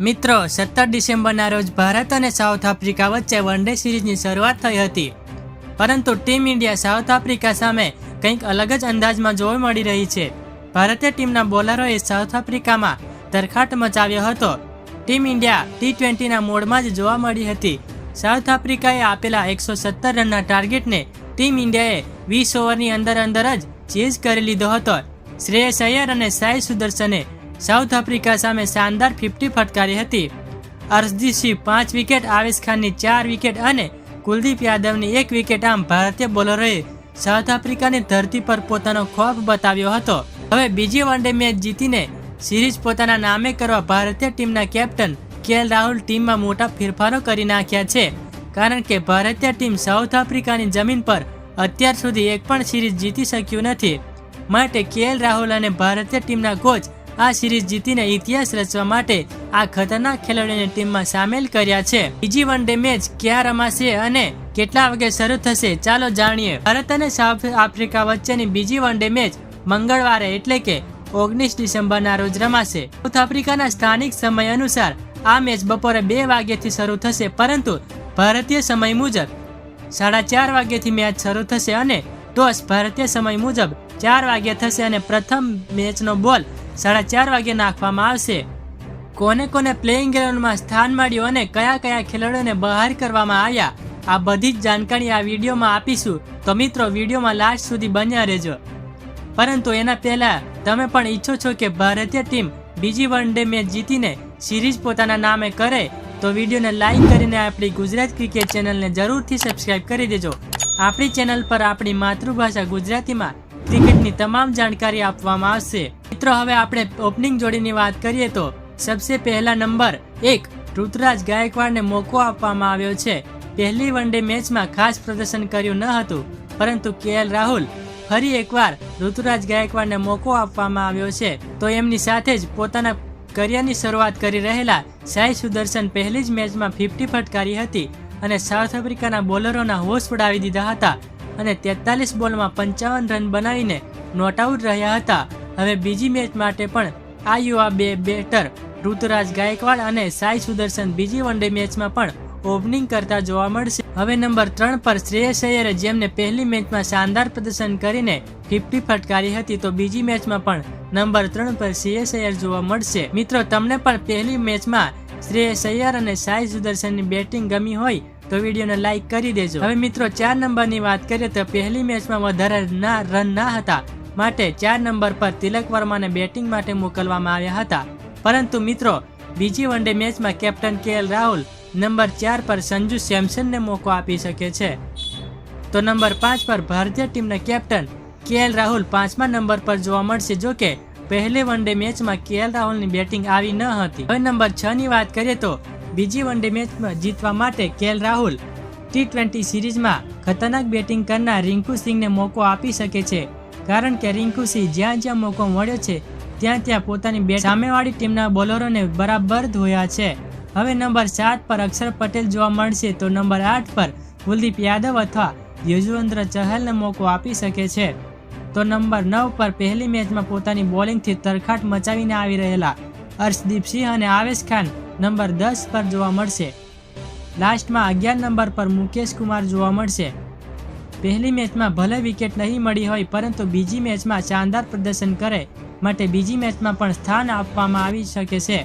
મિત્રો, સત્તર ડિસેમ્બરના રોજ ભારત અને સાઉથ આફ્રિકા વચ્ચે વનડે સિરીઝની શરૂઆત થઈ હતી. પરંતુ ટીમ ઇન્ડિયા સાઉથ આફ્રિકા સામે કંઈક અલગ જ અંદાજમાં જોવા મળી રહી છે. ભારતીય ટીમના બોલરોએ સાઉથ આફ્રિકામાં તરખાટ મચાવ્યો હતો. ટીમ ઇન્ડિયા ટી ટ્વેન્ટીના મોડમાં જ જોવા મળી હતી. સાઉથ આફ્રિકાએ આપેલા એકસો સત્તર રનના ટાર્ગેટને ટીમ ઇન્ડિયાએ વીસ ઓવરની અંદર અંદર જ ચેઝ કરી લીધો હતો. શ્રેયસ અય્યર અને સાઈ સુદર્શને સાઉથ આફ્રિકા સામે શાનદાર ફિફ્ટી ફટકારી હતી. અર્શદીપ સિંહ પાંચ વિકેટ, આવેશ ખાનની ચાર વિકેટ અને કુલદીપ યાદવની એક વિકેટ આમ ભારતીય બોલરોએ સાઉથ આફ્રિકાની ધરતી પર પોતાનો ખોફ બતાવ્યો હતો. હવે બીજી વનડે મેચ જીતીને સિરીઝ પોતાના નામે કરવા ભારતીય ટીમના કેપ્ટન કેએલ રાહુલ ટીમમાં મોટા ફેરફારો કરી નાખ્યા છે. કારણ કે ભારતીય ટીમ સાઉથ આફ્રિકાની જમીન પર અત્યાર સુધી એક પણ સિરીઝ જીતી શક્યું નથી. માટે કેએલ રાહુલ અને ભારતીય ટીમના કોચ આ સિરીઝ જીતીને ઇતિહાસ રચવા માટે આ ખતરનાક ખેલાડીઓને ટીમમાં સામેલ કર્યા છે. બીજી વન મેચ ક્યાં રમાશે અને કેટલા વાગે શરૂ થશે ચાલો જાણીએ. ભારત અને સાઉથ આફ્રિકા વચ્ચેની બીજી વન મેચ મંગળવારે એટલે કે ઓગણીસ ડિસેમ્બરના રોજ રમાશે. સાઉથ આફ્રિકાના સ્થાનિક સમય અનુસાર આ મેચ બપોરે બે વાગ્યાથી શરૂ થશે, પરંતુ ભારતીય સમય મુજબ સાડા ચાર વાગ્યાથી મેચ શરૂ થશે અને ટોસ ભારતીય સમય મુજબ ચાર વાગ્યા થશે અને પ્રથમ મેચનો બોલ સાડા ચાર વાગે નાખવામાં આવશે. કોને કોને પ્લેઇંગ ગ્રાઉન્ડમાં સ્થાન મળ્યું અને કયા કયા ખેલાડીઓને બહાર કરવામાં આવ્યા, આ બધી જ જાણકારી આ વિડીયોમાં આપીશું. તો મિત્રો, વિડીયોમાં લાસ્ટ સુધી બન્યા રહેજો. પરંતુ એના પહેલા, તમે પણ ઈચ્છો છો કે ભારતીય ટીમ બીજી વન ડે મેચ જીતીને સિરીઝ પોતાના નામે કરે, તો વિડીયોને લાઈક કરીને આપણી ગુજરાત ક્રિકેટ ચેનલને જરૂરથી સબસ્ક્રાઈબ કરી દેજો. આપણી ચેનલ પર આપણી માતૃભાષા ગુજરાતીમાં ક્રિકેટની તમામ જાણકારી આપવામાં આવશે. મિત્રો, હવે આપણે ઓપનિંગ જોડીની વાત કરીએ તો સબસે પહેલા નંબર એક ઋતુરાજ ગાયકવાડને મોકો આપવામાં આવ્યો છે. પહેલી વનડે મેચમાં ખાસ પ્રદર્શન કર્યું ન હતું, પરંતુ કેએલ રાહુલ ફરી એકવાર ઋતુરાજ ગાયકવાડને મોકો આપવામાં આવ્યો છે. તો એમની સાથે જ પોતાના કરિયરની શરૂઆત કરી રહેલા સાઈ સુદર્શન પહેલી જ મેચમાં ફિફ્ટી ફટકારી હતી અને સાઉથ આફ્રિકાના બોલરોના હોશ ઉડાવી દીધા હતા. અને તેતાલીસ બોલમાં પંચાવન રન બનાવીને નોટ આઉટ રહ્યા હતા. હવે બીજી મેચ માટે પણ આ યુવા બે બેટર ઋતુરાજ ગાયકવાડ અને સાઈ સુદર્શન બીજી વનડે મેચમાં પણ ઓપનિંગ કરતા જોવા મળશે. હવે નંબર ત્રણ પર શ્રેયસ અયરે જેમને પહેલી મેચમાં શાનદાર પ્રદર્શન કરીને ફિફ્ટી ફટકારી હતી તો બીજી મેચમાં પણ નંબર ત્રણ પર શ્રેયસ અયર જોવા મળશે. મિત્રો, તમને પણ પહેલી મેચમાં શ્રેયસ અયર અને સાઈ સુદર્શનની બેટિંગ ગમી હોય તો વિડીયોને લાઈક કરી દેજો. હવે મિત્રો, ચાર નંબરની વાત કરીએ તો પહેલી મેચમાં વધારે ના રન ના હતા, માટે ચાર નંબર પર તિલક વર્માને બેટિંગ માટે મોકલવામાં આવ્યા હતા. પરંતુ મિત્રો, બીજી વનડે મેચમાં કેપ્ટન કેએલ રાહુલ નંબર ચાર પર સંજુ સેમસનને મોકો આપી શકે છે. તો નંબર પાંચ પર ભારતીય ટીમના કેપ્ટન કેએલ રાહુલ પાંચમા નંબર પર જોવા મળશે, જો કે પહેલી વનડે મેચમાં કેએલ રાહુલની બેટિંગ આવી ન હતી. હવે નંબર છ ની વાત કરીએ તો બીજી વનડે મેચમાં જીતવા માટે કેએલ રાહુલ ટી ટ્વેન્ટી સિરીઝમાં ખતરનાક બેટિંગ કરનાર રિંકુ સિંહને મોકો આપી શકે છે. કારણ કે રિંકુ સિંહ જ્યાં જ્યાં મોકો મળ્યો છે, ત્યાં ત્યાં પોતાની બેટ સામેવાળી ટીમના બોલરોને બરાબર ધોયા છે. હવે નંબર સાત પર અક્ષર પટેલ જોવા મળશે તો નંબર આઠ પર કુલદીપ યાદવ અથવા યજુવેન્દ્ર ચહલને મોકો આપી શકે છે. તો નંબર નવ પર પહેલી મેચમાં પોતાની બોલિંગથી તરખાટ મચાવીને આવી રહેલા અર્શદીપ સિંહ અને આવેશ ખાન નંબર દસ પર જોવા મળશે. લાસ્ટમાં અગિયાર નંબર પર મુકેશ કુમાર જોવા મળશે. પહેલી મેચમાં ભલે વિકેટ નહીં મળી હોય, પરંતુ બીજી મેચમાં શાનદાર પ્રદર્શન કરે માટે બીજી મેચમાં પણ સ્થાન આપવામાં આવી શકે છે.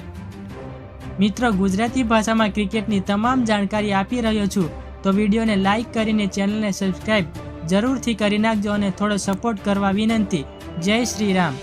મિત્રો, ગુજરાતી ભાષામાં ક્રિકેટની તમામ જાણકારી આપી રહ્યો છું. તો વિડીયોને લાઇક કરીને ચેનલને સબસ્ક્રાઈબ જરૂરથી કરી નાખજો અને થોડો સપોર્ટ કરવા વિનંતી. જય શ્રી રામ